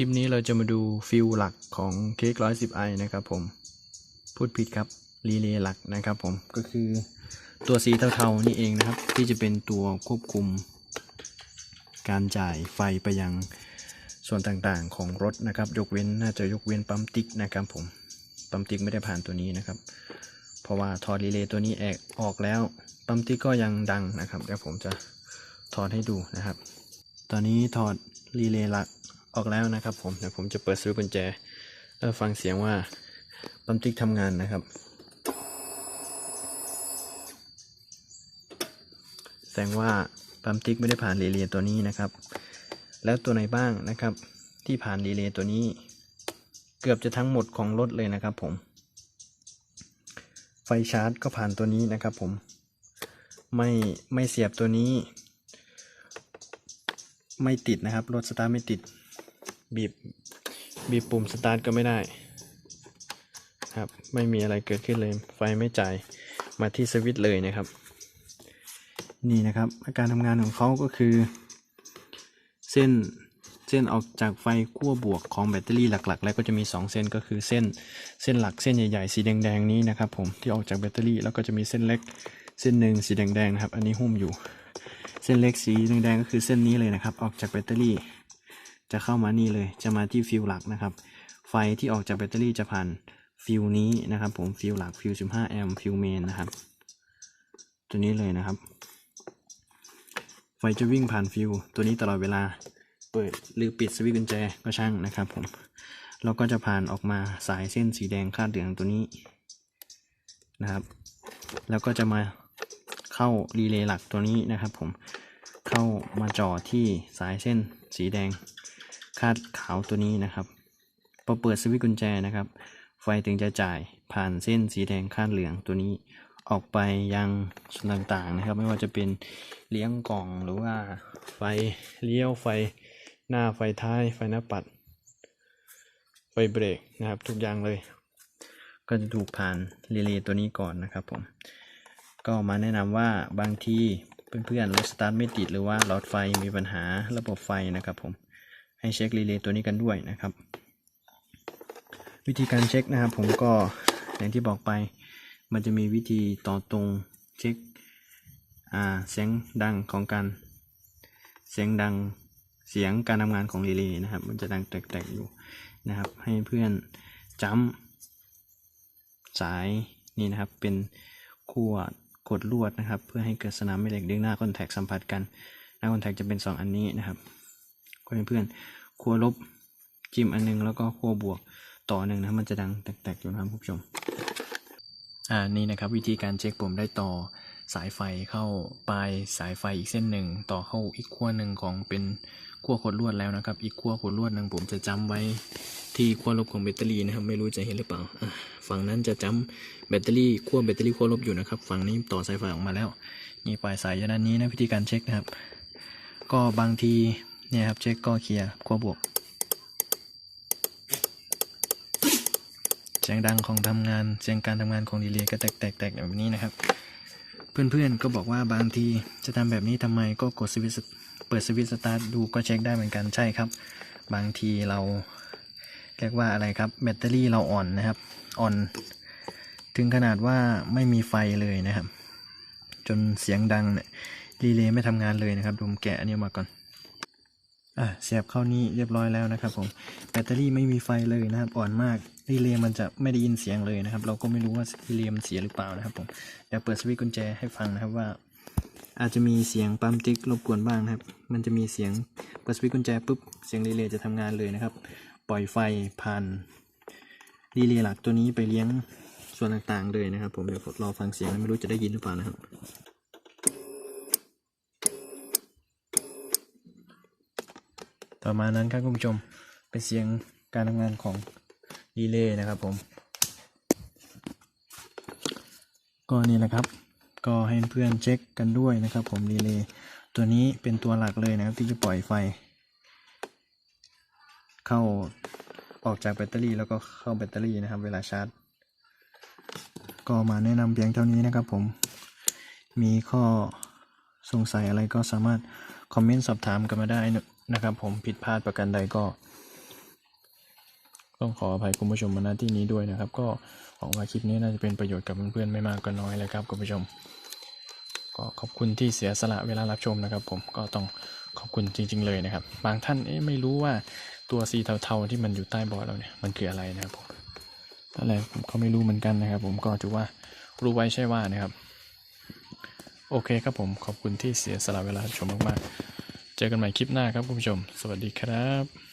ลิปนี้เราจะมาดูฟิลหลักของเค้กร้อยสิบไอนะครับผม พูดผิดครับ รีเลย์หลักนะครับผม ก็คือตัวสีเทาๆนี่เองนะครับ ที่จะเป็นตัวควบคุม การจ่ายไฟไปยังส่วนต่างๆของรถนะครับ ยกเว้นน่าจะยกเว้นปั๊มติ๊กนะครับผม ปั๊มติ๊กไม่ได้ผ่านตัวนี้นะครับ เพราะว่าถอดรีเลย์ตัวนี้แอกออกแล้ว ปั๊มติ๊กก็ยังดังนะครับเดี๋ยวผมจะถอดให้ดูนะครับ ตอนนี้ถอดรีเลย์หลัก ออกแล้วนะครับผมเดี๋ยวผมจะเปิดสวิตช์กุญแจแล้วฟังเสียงว่าปั๊มติ๊กทำงานนะครับ แสดงว่าปั๊มติ๊กไม่ได้ผ่านรีเลย์ตัวนี้นะครับ แล้วตัวไหนบ้างนะครับ ที่ผ่านรีเลย์ตัวนี้ เกือบจะทั้งหมดของรถเลยนะครับผม ไฟชาร์จก็ผ่านตัวนี้นะครับผมไม่ไม่เสียบตัวนี้ ไม่ติดนะครับ รถสตาร์ทไม่ติด บีบบีบปุ่มสตาร์ทก็ไม่ได้ครับไม่มีอะไรเกิดขึ้นเลยไฟไม่จ่ายมาที่สวิตช์เลยนะครับ นี่นะครับ อาการทำงานของเขาก็คือ เส้นเส้นออกจากไฟขั้วบวกของแบตเตอรี่หลักๆ แล้วก็จะมี 2 เส้นก็คือเส้นเส้นหลักเส้นใหญ่ๆสีแดงๆนี้นะครับผมที่ออกจากแบตเตอรี่แล้วก็จะมีเส้นเล็กเส้นหนึ่งสีแดงๆนะครับ อันนี้หุ้มอยู่ เส้นเล็กสีแดงๆก็คือเส้นนี้เลยนะครับ ออกจากแบตเตอรี่ จะเข้ามานี่เลย จะมาที่ฟิวหลักนะครับ ไฟที่ออกจากแบตเตอรี่จะผ่านฟิวนี้นะครับผมฟิวหลักฟิว15แอมป์ฟิวเมนนะครับ ตัวนี้เลยนะครับ ไฟจะวิ่งผ่านฟิวตัวนี้ตลอดเวลา เปิดหรือปิดสวิตช์กุญแจก็ช่างนะครับผมเราก็จะผ่านออกมาสายเส้นสีแดงคาดเหลืองตัวนี้นะครับ แล้วก็จะมาเข้ารีเลย์หลักตัวนี้นะครับผม เข้ามาจ่อที่สายเส้นสีแดงคาดขาวตัวนี้นะครับพอเปิดสวิตช์กุญแจนะครับ ไฟถึงจะจ่ายผ่านเส้นสีแดงคาดเหลืองตัวนี้ออกไปยังส่วนต่างๆนะครับ ไม่ว่าจะเป็นเลี้ยงกล่องหรือว่าไฟเลี้ยวไฟหน้าไฟท้ายไฟหน้าปัด ไฟเบรกนะครับทุกอย่างเลย ก็จะถูกผ่านรีเลย์ตัวนี้ก่อนนะครับผมก็มาแนะนำว่าบางที เพื่อนๆรถสตาร์ทไม่ติดหรือว่าหลอดไฟมีปัญหาระบบไฟนะครับผมให้เช็ครีเลย์ตัวนี้กันด้วยนะครับ วิธีการเช็คนะครับผมก็อย่างที่บอกไป มันจะมีวิธีต่อตรงเช็คเสียงดังของการเสียงดังเสียงการทำงานของรีเลย์นะครับ มันจะดังแตกๆอยู่นะครับ ให้เพื่อนจำสายนี่นะครับเป็นขั้ว กดลวดนะครับ เพื่อให้เกิดสนามแม่เหล็กดึงหน้าคอนแทคสัมผัสกันหน้าคอนแทคจะเป็น 2 อันนี้นะครับก็เพื่อนขั้วลบจิ้มอันหนึงแล้วก็ขั้วบวกต่อหนึ่งนะมันจะดังแตกๆอยู่นะครับผู้ชมอ่านี่นะครับวิธีการเช็คผมได้ต่อสายไฟเข้าปลายสายไฟอีกเส้นหนึ่งต่อเข้าอีกขั้วหนึ่งของเป็น ขั้วขดลวดแล้วนะครับ อีกขั้วขดลวดนึ่งผมจะจำไว้ที่ขั้วลบของแบตเตอรี่นะครับ ไม่รู้จะเห็นหรือเปล่าฝั่งนั้นจะจำแบตเตอรี่ขั้วแบตเตอรี่ขั้วลบอยู่นะครับ ฝั่งนี้ต่อสายไฟออกมาแล้วนี่ปลายสายอยู่ด้านนี้นะวิธีการเช็คนะครับ ก็บางทีเนี่ยครับเช็คก็เคลียร์ขั้วบวกเสียงดังของทำงานเสียงการทำงานของรีเลย์ก็แตกแตกแตกแบบนี้นะครับ เพื่อนๆก็บอกว่าบางทีจะทำแบบนี้ทำไมก็กดสวิตช์ เปิดสวิตช์สตาร์ทดูก็เช็คได้เหมือนกันใช่ครับ บางทีเราเรียกว่าอะไรครับแบตเตอรี่เราอ่อนนะครับ อ่อนถึงขนาดว่าไม่มีไฟเลยนะครับ จนเสียงดังเนี่ยรีเลย์ไม่ทำงานเลยนะครับดูมแกะอันนี้มาก่อนอะเสียบเข้านี่เรียบร้อยแล้วนะครับผมแบตเตอรี่ไม่มีไฟเลยนะครับอ่อนมากรีเลย์มันจะไม่ได้ยินเสียงเลยนะครับ เราก็ไม่รู้ว่ารีเลย์มันเสียหรือเปล่านะครับผมเดี๋ยวเปิดสวิตช์กุญแจให้ฟังนะครับว่า อาจจะมีเสียงปั๊มติ๊กรบกวนบ้างนะครับ มันจะมีเสียงเปิดสวิตช์กุญแจปุ๊บ เสียงรีเลย์จะทำงานเลยนะครับ ปล่อยไฟผ่านรีเลย์หลักตัวนี้ไปเลี้ยงส่วนต่างๆเลยนะครับ ผมเดี๋ยวรอฟังเสียงไม่รู้จะได้ยินหรือเปล่านะครับต่อมานั้นครับคุณผู้ชมเป็นเสียงการทำงานของรีเลย์นะครับผม ก็นี่แหละครับ ก็ให้เพื่อนเช็คกันด้วยนะครับ ผมรีเลย์ตัวนี้เป็นตัวหลักเลยนะครับที่จะปล่อยไฟ เข้าออกจากแบตเตอรี่แล้วก็เข้าแบตเตอรี่นะครับ เวลาชาร์จ ก็มาแนะนำเพียงเท่านี้นะครับ ผมมีข้อสงสัยอะไรก็สามารถคอมเมนต์สอบถามกันมาได้นะครับ ผมผิดพลาดประกันใดก็ ต้องขออภัยคุณผู้ชมมาณที่นี้ด้วยนะครับ ก็หวังว่าคลิปนี้น่าจะเป็นประโยชน์กับเพื่อนๆไม่มากก็น้อยเลยครับคุณผู้ชม ก็ขอบคุณที่เสียสละเวลารับชมนะครับ ผมก็ต้องขอบคุณจริง ๆ เลยนะครับ บางท่านเอ๊ะไม่รู้ว่าตัวสีเทาๆที่มันอยู่ใต้บอร์ดเราเนี่ยมันคืออะไรนะครับผมอะไรผมก็ไม่รู้เหมือนกันนะครับ ผมก็ถือว่ารู้ไว้ใช่ว่านะครับ โอเคครับผมขอบคุณที่เสียสละเวลาชมมากๆ เจอกันใหม่คลิปหน้าครับคุณผู้ชม สวัสดีครับ